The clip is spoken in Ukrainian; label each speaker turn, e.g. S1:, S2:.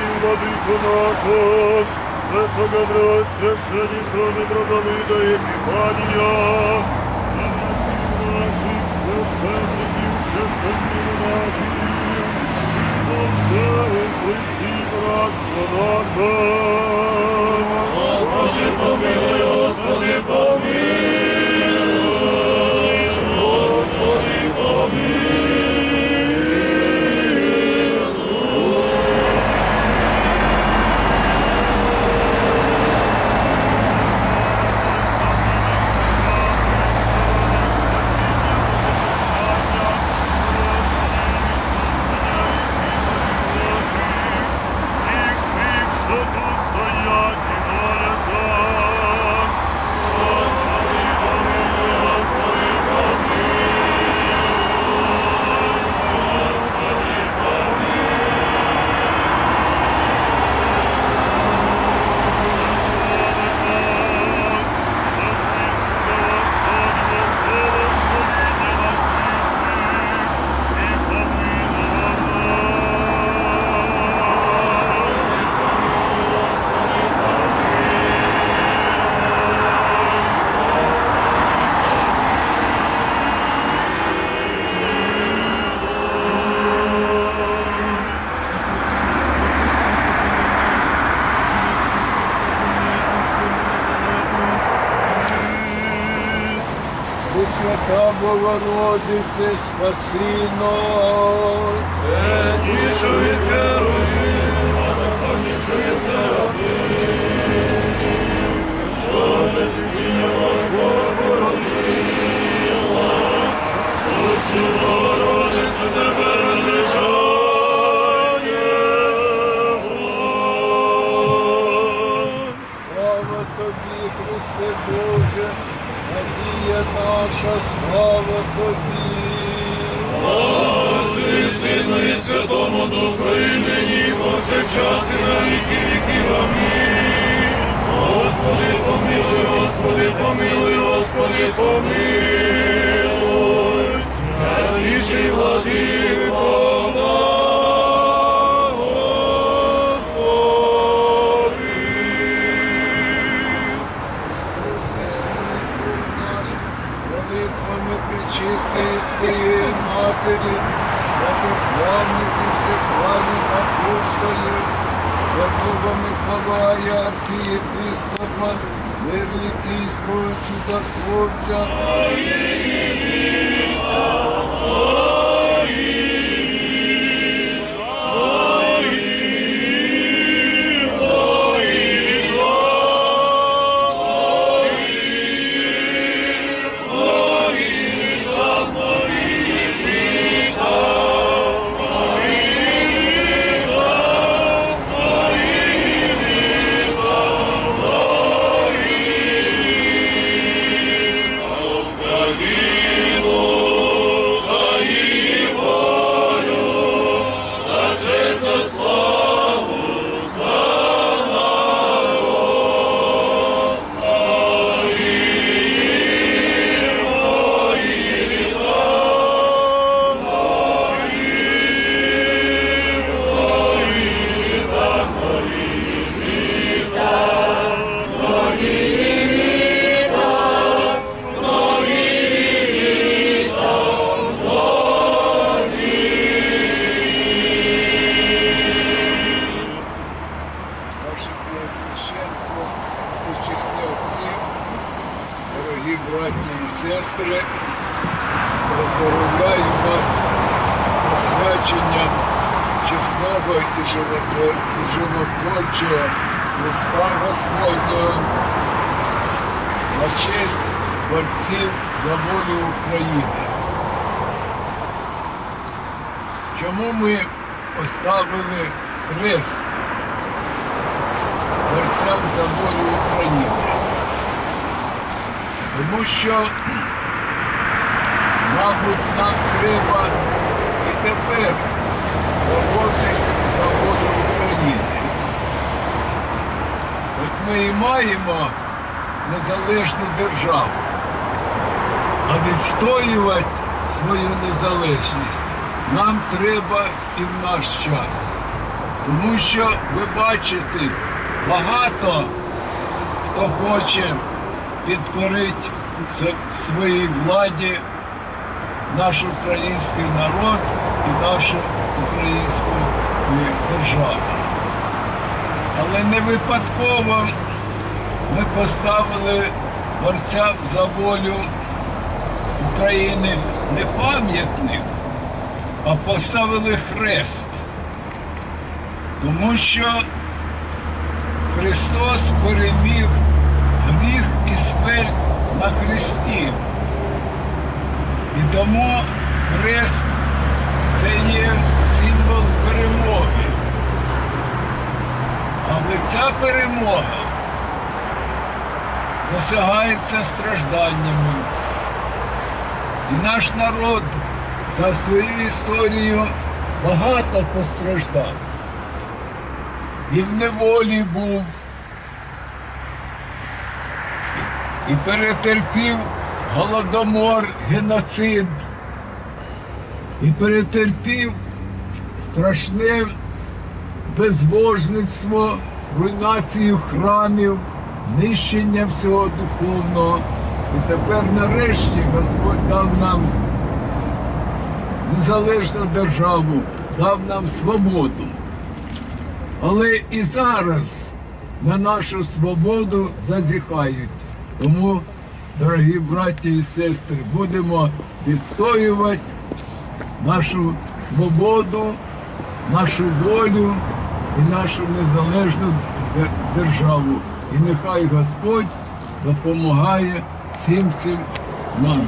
S1: владико нашого, високопреосвященнішого митрополита Епіфанія, та наших священників, священників наших, во всем Христі братство наше.
S2: Господи, помилуй,
S3: Пресвята Богородице, спаси нас.
S2: Святішу і керуй, помилуй, Господи, помилуй, Господи, помилуй. Святіший владико
S3: наш, молитвами причистої своєї матері, святославників, всехвальних апостолів, святого Миколая, архієпископа, Верлікійського чудотворця, Ваше поздоровляю вас з освяченням чесного і животво- животворчого Христа Господнього на честь борців за волю України. Чому ми поставили хрест борцям за волю України. Тому що, мабуть, нам треба і тепер боротись за волю України. От ми і маємо незалежну державу, а відстоювати свою незалежність нам треба і в наш час. Тому що ви бачите, багато хто хоче підкорити своїй владі наш український народ і нашу українську е, державу. Але не випадково ми поставили борцям за волю України не пам'ятник, а поставили хрест. Тому що Христос переміг гріх і смерть на хресті. І тому хрест це є символ перемоги. Але ця перемога досягається стражданнями. І наш народ за свою історію багато постраждав. І в неволі був, і перетерпів голодомор, геноцид, і перетерпів страшне безбожництво, руйнацію храмів, нищення всього духовного. І тепер нарешті Господь дав нам незалежну державу, дав нам свободу. Але і зараз на нашу свободу зазіхають. Тому, дорогі браті і сестри, будемо відстоювати нашу свободу, нашу волю і нашу незалежну державу. І нехай Господь допомагає всім цим нам.